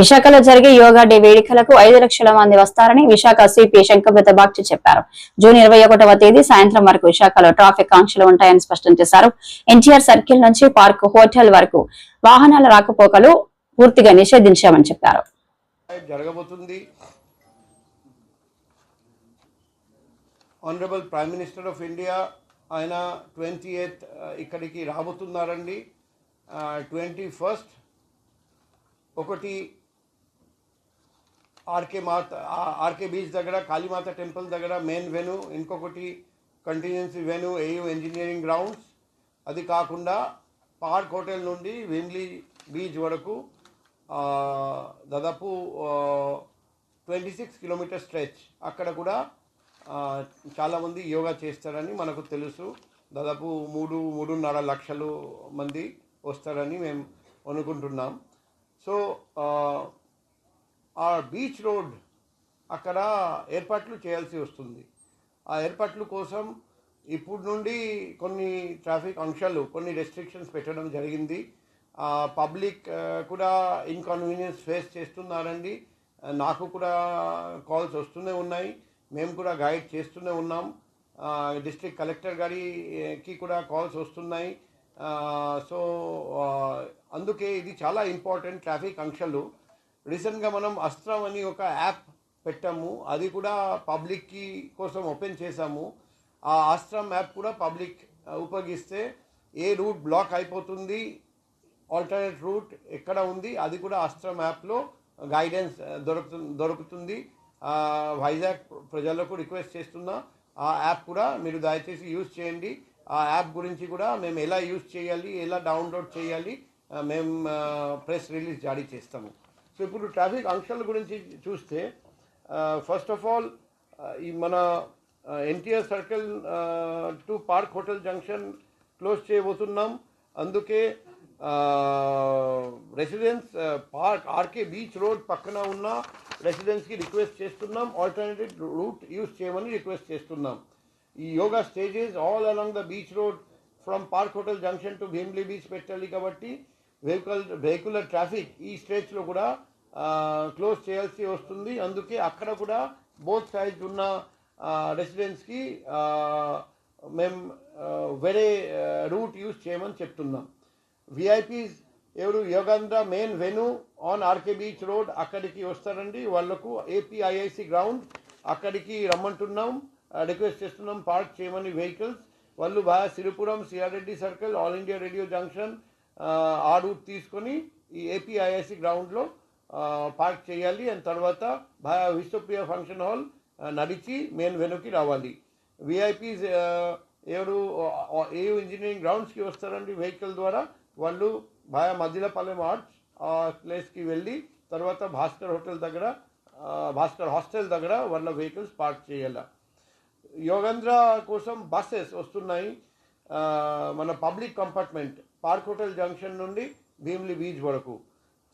విశాఖలో జరిగే యోగా డే వేడుకలకు ఐదు లక్షల మంది వస్తారని విశాఖ సిపి శంకర్ బాగ్చి చెప్పారు. జూన్ ఇరవై ఒకటవ తేదీ సాయంత్రం వరకు విశాఖలో ట్రాఫిక్ ఆంక్షలు ఉంటాయని స్పష్టం చేశారు. ఎన్టీఆర్ సర్కిల్ నుంచి పార్క్ హోటల్ వరకు వాహనాల రాకపోకలు పూర్తిగా నిషేధించామని చెప్పారు. జరగబోతుంది. Honourable prime minister of India ఆయన ట్వంటీ ఎయిత్ uh, ఇక్కడికి రాబోతున్నారండి. Uh, ట్వంటీ ఫస్ట్ ఒకటి ఆర్కే మాత ఆర్కే బీచ్ దగ్గర కాళీమాత టెంపుల్ దగ్గర మెయిన్ వెను ఇంకొకటి కంటిన్యూన్సీ వెను ఏయూ ఇంజనీరింగ్ గ్రౌండ్స్. అది కాకుండా పార్క్ హోటల్ నుండి వెమ్లీ బీచ్ వరకు దాదాపు ట్వంటీ సిక్స్ కిలోమీటర్ స్ట్రెచ్. అక్కడ కూడా చాలామంది యోగా చేస్తారని మనకు తెలుసు. దాదాపు మూడు మూడున్నర లక్షలు మంది వస్తారని మేము అనుకుంటున్నాం. సో ఆ, బీచ్ రోడ్ అక్కడ ఏర్పాట్లు చేయాల్సి వస్తుంది. ఆ ఏర్పాట్ల కోసం ఇప్పుడు నుండి కొన్ని ట్రాఫిక్ అంశాలు కొన్ని రెస్ట్రిక్షన్స్ పెట్టడం జరిగింది. పబ్లిక్ కూడా ఇన్కన్వీనియన్స్ ఫేస్ చేస్తున్నారండి. నాకు కూడా కాల్స్ వస్తూనే ఉన్నాయి. మేము కూడా గైడ్ చేస్తూనే ఉన్నాం. డిస్ట్రిక్ట్ కలెక్టర్ గారికి కూడా కాల్స్ వస్తున్నాయి. సో అందుకే ఇది చాలా ఇంపార్టెంట్ ట్రాఫిక్ అంశాలు. రీసెంట్గా మనం అస్త్రం అని ఒక యాప్ పెట్టాము. అది కూడా పబ్లిక్కి కోసం ఓపెన్ చేశాము. ఆ ఆశ్రమ్ యాప్ కూడా పబ్లిక్ ఉపయోగిస్తే ఏ రూట్ బ్లాక్ అయిపోతుంది ఆల్టర్నేట్ రూట్ ఎక్కడ ఉంది అది కూడా ఆశ్రమ్ యాప్లో గైడెన్స్ దొరుకుతు దొరుకుతుంది. వైజాగ్ ప్రజలకు రిక్వెస్ట్ చేస్తున్నా ఆ యాప్ కూడా మీరు దయచేసి యూజ్ చేయండి. ఆ యాప్ గురించి కూడా మేము ఎలా యూజ్ చేయాలి ఎలా డౌన్లోడ్ చేయాలి మేము ప్రెస్ రిలీజ్ జారీ చేస్తాము. సో ఇప్పుడు ట్రాఫిక్ ఆంక్షల గురించి చూస్తే ఫస్ట్ ఆఫ్ ఆల్ ఈ మన NTR circle to park hotel junction close చేయబోతున్నాం. అందుకే residents park RK beach road పక్కన ఉన్న రెసిడెన్స్కి రిక్వెస్ట్ చేస్తున్నాం. ఆల్టర్నేటివ్ రూట్ యూస్ చేయమని రిక్వెస్ట్ చేస్తున్నాం. ఈ yoga stages all along the beach road from park hotel junction to Bheemili beach పెట్టాలి కాబట్టి వెహికల్ వెహికులర్ ట్రాఫిక్ ఈ స్టేజ్లో కూడా క్లోజ్ చేయాల్సి వస్తుంది. అందుకే అక్కడ కూడా బోత్ సైడ్స్ ఉన్న రెసిడెన్స్కి మేము వేరే రూట్ యూస్ చేయమని చెప్తున్నాం. విఐపీస్ ఎవరు Yogandhra main venue on RK beach road అక్కడికి వస్తారండి. వాళ్ళకు ఏపీఐఐసి గ్రౌండ్ అక్కడికి రమ్మంటున్నాం. రిక్వెస్ట్ చేస్తున్నాం పార్క్ చేయమని వెహికల్స్. వాళ్ళు బాగా Siripuram CR Reddy circle all India radio junction ఆ రూట్ తీసుకొని ఈ ఏపీఐఐసి గ్రౌండ్లో పార్క్ చేయాలి. అండ్ తర్వాత విశ్వప్రియ ఫంక్షన్ హాల్ నడిచి మెయిన్ వెనుకి రావాలి. విఐపీస్ ఎవరు ఏ ఇంజనీరింగ్ గ్రౌండ్స్కి వస్తారండి? వెహికల్ ద్వారా వాళ్ళు బాగా మధ్యలపల్లెం ఆర్ట్స్ ఆ ప్లేస్కి వెళ్ళి తర్వాత భాస్కర్ హోటల్ దగ్గర భాస్కర్ హాస్టల్ దగ్గర వాళ్ళ వెహికల్స్ పార్క్ చేయాలి. యోగేంద్ర కోసం బస్సెస్ వస్తున్నాయి. మన public compartment park hotel junction నుండి భీమ్లీ బీచ్ వరకు.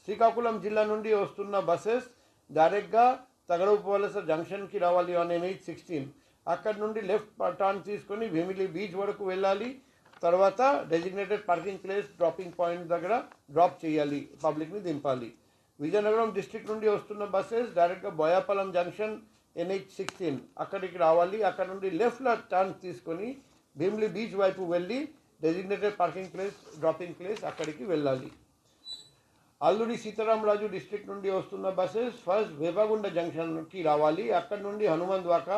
శ్రీకాకుళం జిల్లా నుండి వస్తున్న బస్సెస్ డైరెక్ట్గా తగడపవలస జంక్షన్కి రావాలి ఆన్ ఎన్హెచ్ సిక్స్టీన్. అక్కడ నుండి లెఫ్ట్ టర్న్ తీసుకొని భీమిలి బీచ్ వరకు వెళ్ళాలి. తర్వాత designated parking place dropping point దగ్గర డ్రాప్ చేయాలి. పబ్లిక్ని దింపాలి. విజయనగరం డిస్ట్రిక్ట్ నుండి వస్తున్న బస్సెస్ డైరెక్ట్గా బోయాపాలెం జంక్షన్ ఎన్హెచ్ సిక్స్టీన్ అక్కడికి రావాలి. అక్కడ నుండి లెఫ్ట్లో టర్న్ తీసుకొని భీమిలి బీచ్ వైపు వెళ్ళి designated parking place dropping place అక్కడికి వెళ్ళాలి. అల్లుడి సీతారామరాజు డిస్ట్రిక్ట్ నుండి వస్తున్న బస్సెస్ ఫస్ట్ వేపగుండ జంక్షన్కి రావాలి. అక్కడ నుండి హనుమాన్ ద్వాకా